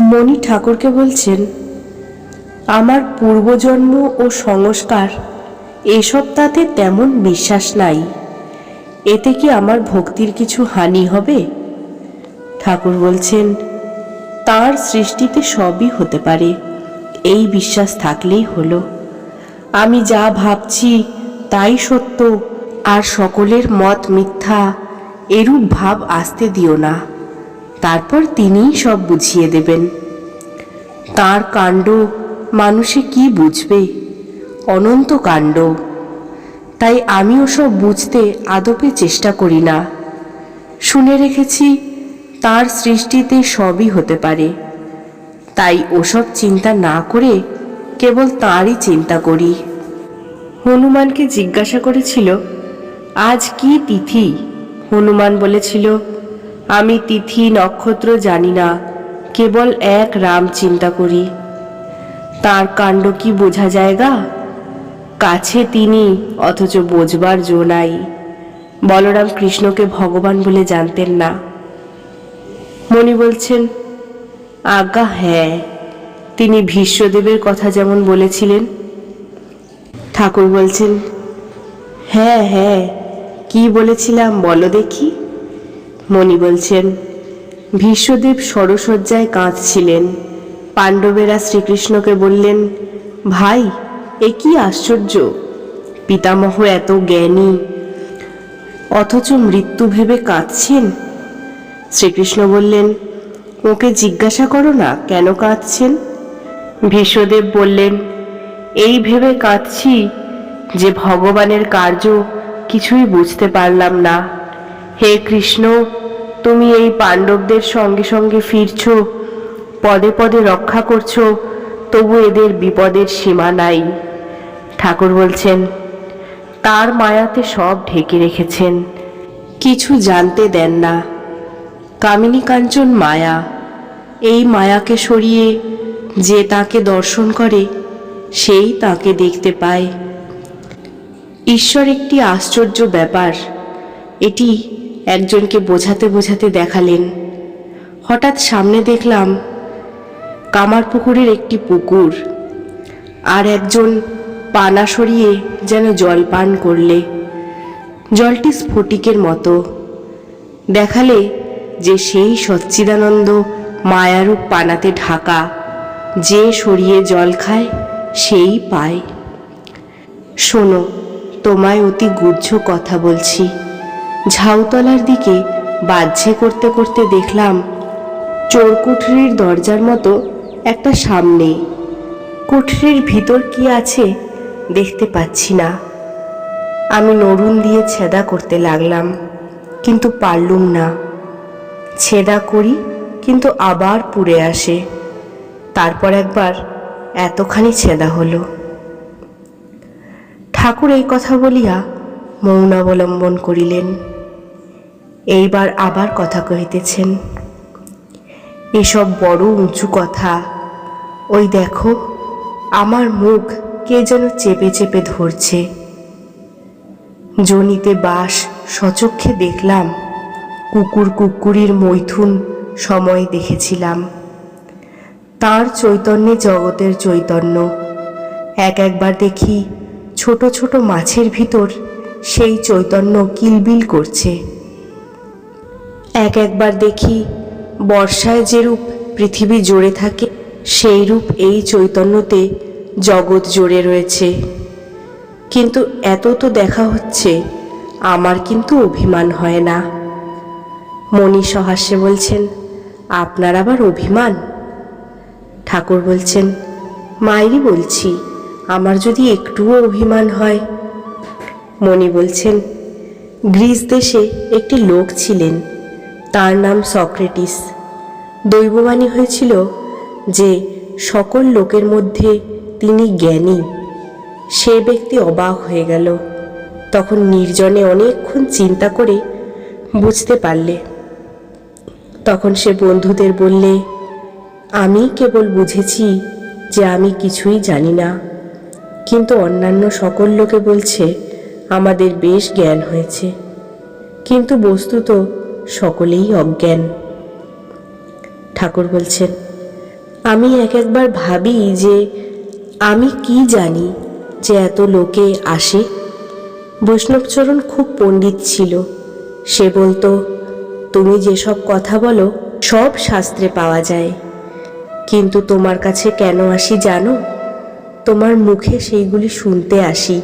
মণি ঠাকুরকে বলছেন, আমার পূর্বজন্ম ও সংস্কার এসব তাতে তেমন বিশ্বাস নাই। এতে কি আমার ভক্তির কিছু হানি হবে? ঠাকুর বলছেন, তার সৃষ্টিতে সবই হতে পারে। এই বিশ্বাস থাকলেই হলো। আমি যা ভাবছি তাই সত্য, আর সকলের মত মিথ্যা এরূপ ভাব আসতে দিও না। তারপর তিনিই সব বুঝিয়ে দেবেন। তার কাণ্ড মানুষে কি বুঝবে? অনন্ত কাণ্ড। তাই আমিও সব বুঝতে আদপে চেষ্টা করি না। শুনে রেখেছি তার সৃষ্টিতে সবই হতে পারে। তাই ওসব চিন্তা না করে কেবল তাঁরই চিন্তা করি। হনুমানকে জিজ্ঞাসা করেছিল, আজ কি তিথি? হনুমান বলেছিল আমি তিথি নক্ষত্র জানি না, কেবল এক রাম চিন্তা করি। তার কাণ্ড কি বোঝা জায়গা? কাছে তিনি, অথচ বোঝবার জো নাই। বলরাম কৃষ্ণকে ভগবান বলে জানতেন না। মণি বলছেন, আজ্ঞা হ্যাঁ। তিনি ভীষ্মদেবের কথা যেমন বলেছিলেন। ঠাকুর বলছেন হ্যাঁ হ্যাঁ। কি বলেছিলাম বলো দেখি। মণি বলছেন, ভীষ্মদেব সরসজ্জায় কাঁদছিলেন। পাণ্ডবেরা শ্রীকৃষ্ণকে বললেন, ভাই, এ কি আশ্চর্য? পিতামহ এত জ্ঞানী, অথচ মৃত্যু ভেবে কাঁদছেন? শ্রীকৃষ্ণ বললেন, ওকে জিজ্ঞাসা করো না, কেন কাঁদছেন? ভীষ্মদেব বললেন, এই ভেবে কাঁদছি যে ভগবানের কার্য কিছুই বুঝতে পারলাম না। হে কৃষ্ণ, তুমি এই পাণ্ডবদের সঙ্গে সঙ্গে ফিরছো, পদে পদে রক্ষা করছ, তবু এদের বিপদের সীমা নাই। ঠাকুর বলছেন, তার মায়াতে সব ঢেকে রেখেছেন, কিছু জানতে দেন না। কামিনী কাঞ্চন মায়া, এই মায়াকে সরিয়ে যে তাকে দর্শন করে, সেই তাকে দেখতে পায়। ঈশ্বর একটি আশ্চর্য ব্যাপার, এটি একজনকে বোঝাতে বোঝাতে দেখালেন। হঠাৎ সামনে দেখলাম কামার পুকুরের একটি পুকুর আর একজন পানা সরিয়ে যেন জল পান করলে। জলটি স্ফটিকের মতো। দেখালে যে সেই সচ্চিদানন্দ মায়ারূপ পানাতে ঢাকা, যে সরিয়ে জল খায়, সেই পায়। শোনো, তোমায় অতি গুহ্য কথা বলছি। ঝাউতলার দিকে বাহ্যে করতে করতে দেখলাম চোরকুঠরির দরজার মতো একটা সামনে। কুঠরির ভিতর কি আছে দেখতে পাচ্ছি না। আমি নরুন দিয়ে ছেদা করতে লাগলাম, কিন্তু পারলুম না। ছেদা করি, কিন্তু আবার পুড়ে আসে। তারপর একবার এতখানি ছেদা হলো। ঠাকুর এই কথা বলিয়া মৌন অবলম্বন করিলেন। এইবার আবার কথা কহিতেছেন, এসব বড় উঁচু কথা। ওই দেখো, আমার মুখ কে যেন চেপে চেপে ধরছে। জনিতে বাস সচক্ষে দেখলাম, কুকুর কুকুরির মৈথুন সময় দেখেছিলাম। তার চৈতন্যে জগতের চৈতন্য। এক একবার দেখি ছোট ছোট মাছের ভিতর সেই চৈতন্য কিলবিল করছে। এক একবার দেখি বর্ষায় যেরূপ পৃথিবী জোরে থাকে, সেই রূপ এই চৈতন্যতে জগৎ জোরে রয়েছে। কিন্তু এত তো দেখা হচ্ছে, আমার কিন্তু অভিমান হয় না। মণি সহাস্যে বলছেন, আপনার আবার অভিমান? ঠাকুর বলছেন, মায়েরই বলছি, আমার যদি একটুও অভিমান হয়? মণি বলছেন গ্রিস দেশে একটি লোক ছিলেন তার নাম সক্রেটিস। দৈববাণী হয়েছিল যে সকল লোকের মধ্যে তিনি জ্ঞানী। সে ব্যক্তি অবাক হয়ে গেল। তখন নির্জনে অনেকক্ষণ চিন্তা করে বুঝতে পারলে। তখন সে বন্ধুদের বললে, আমি কেবল বুঝেছি যে আমি কিছুই জানি না, কিন্তু অন্যান্য সকল লোকে বলছে আমাদের বেশ জ্ঞান হয়েছে। কিন্তু বস্তুত সকলেই অজ্ঞান। ঠাকুর বলছেন, আমি এক একবার ভাবি যে আমি কি জানি যে এত লোকে আসে? বৈষ্ণবচরণ খুব পণ্ডিত ছিল। সে বলতো, তুমি যেসব কথা বলো, সব শাস্ত্রে পাওয়া যায়। কিন্তু তোমার কাছে কেন আসি জানো? তোমার মুখে সেইগুলি শুনতে আসি।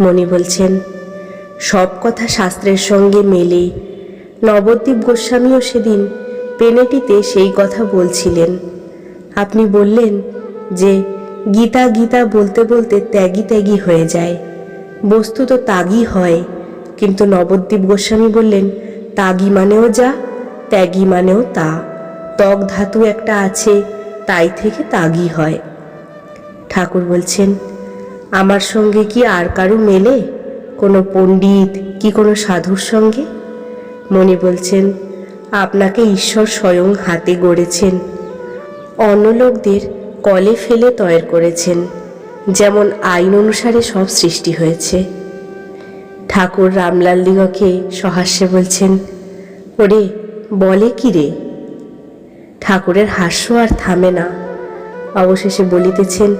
মণি বলছেন সব কথা শাস্ত্রের সঙ্গে মেলে। নবদ্বীপ গোস্বামীও সেদিন পেনেটিতে সেই কথা বলছিলেন। আপনি বললেন যে, গীতা গীতা বলতে বলতে ত্যাগী ত্যাগী হয়ে যায়। বস্তু তো তাগি হয়, কিন্তু নবদ্বীপ গোস্বামী বললেন, তাগি মানেও যা, ত্যাগী মানেও তা। ত্বক ধাতু একটা আছে, তাই থেকে তাগি হয়। ঠাকুর বলছেন, আমার সঙ্গে কি আর কারও মেলে? কোনো পণ্ডিত কি কোনো সাধুর সঙ্গে? মণি বলছেন, আপনাকে ঈশ্বর স্বয়ং হাতে গড়েছেন। অন্য লোকদের কলে ফেলে তৈরি করেছেন, যেমন আইন অনুসারে সব সৃষ্টি হয়েছে। ঠাকুর রামলাল দিগকে সহাস্যে বলছেন, ওরে, বলে কি রে? ঠাকুরের হাস্য আর থামে না। অবশেষে বলিতেছেন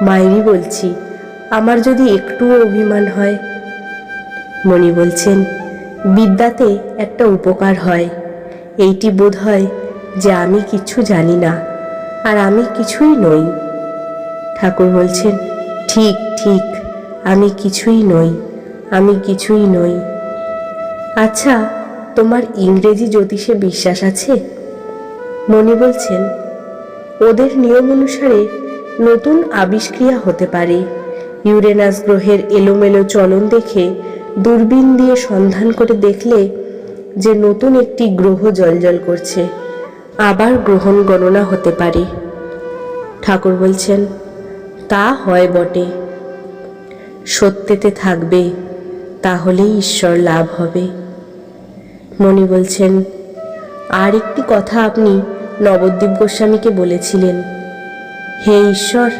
মায়েরই বলছি, আমার যদি একটুও অভিমান হয় মণি বলছেন, বিদ্যাতে একটা উপকার হয়। এইটি বোধ হয় যে আমি কিছু জানি না, আর আমি কিছুই নই। ঠাকুর বলছেন, ঠিক ঠিক, আমি কিছুই নই, আমি কিছুই নই। আচ্ছা তোমার ইংরেজি জ্যোতিষে বিশ্বাস আছে? মণি বলছেন, ওদের নিয়ম অনুসারে নতুন আবিষ্ক্রিয়া হতে পারে। ইউরেনাস গ্রহের এলোমেলো চলন দেখে দূরবীন দিয়ে সন্ধান করে দেখলে যে নতুন একটি গ্রহ জলজল করছে। আবার গ্রহণ গণনা হতে পারে। ঠাকুর বলছেন, তা হয় বটে। সত্যেতে থাকবে, তাহলেই ঈশ্বর লাভ হবে। মণি বলছেন, আর একটি কথা আপনি নবদ্বীপ গোস্বামীকে বলেছিলেন। হে ঈশ্বর,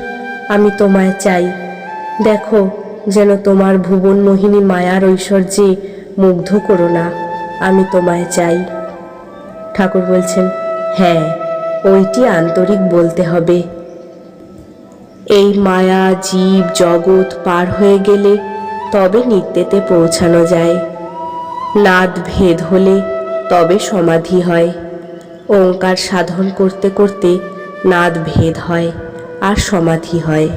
আমি তোমায় চাই। দেখো যেন তোমার ভুবন মোহিনী মায়ার ঐশ্বর্যে মুগ্ধ করো না, আমি তোমায় চাই। ঠাকুর বলছেন হ্যাঁ ওইটি আন্তরিক বলতে হবে। এই মায়া জীব জগৎ পার হয়ে গেলে তবে নিত্যেতে পৌঁছানো যায়। নাদ ভেদ হলে তবে সমাধি হয়। ওঙ্কার সাধন করতে করতে নাদ ভেদ হয় আর সমাধি হয়।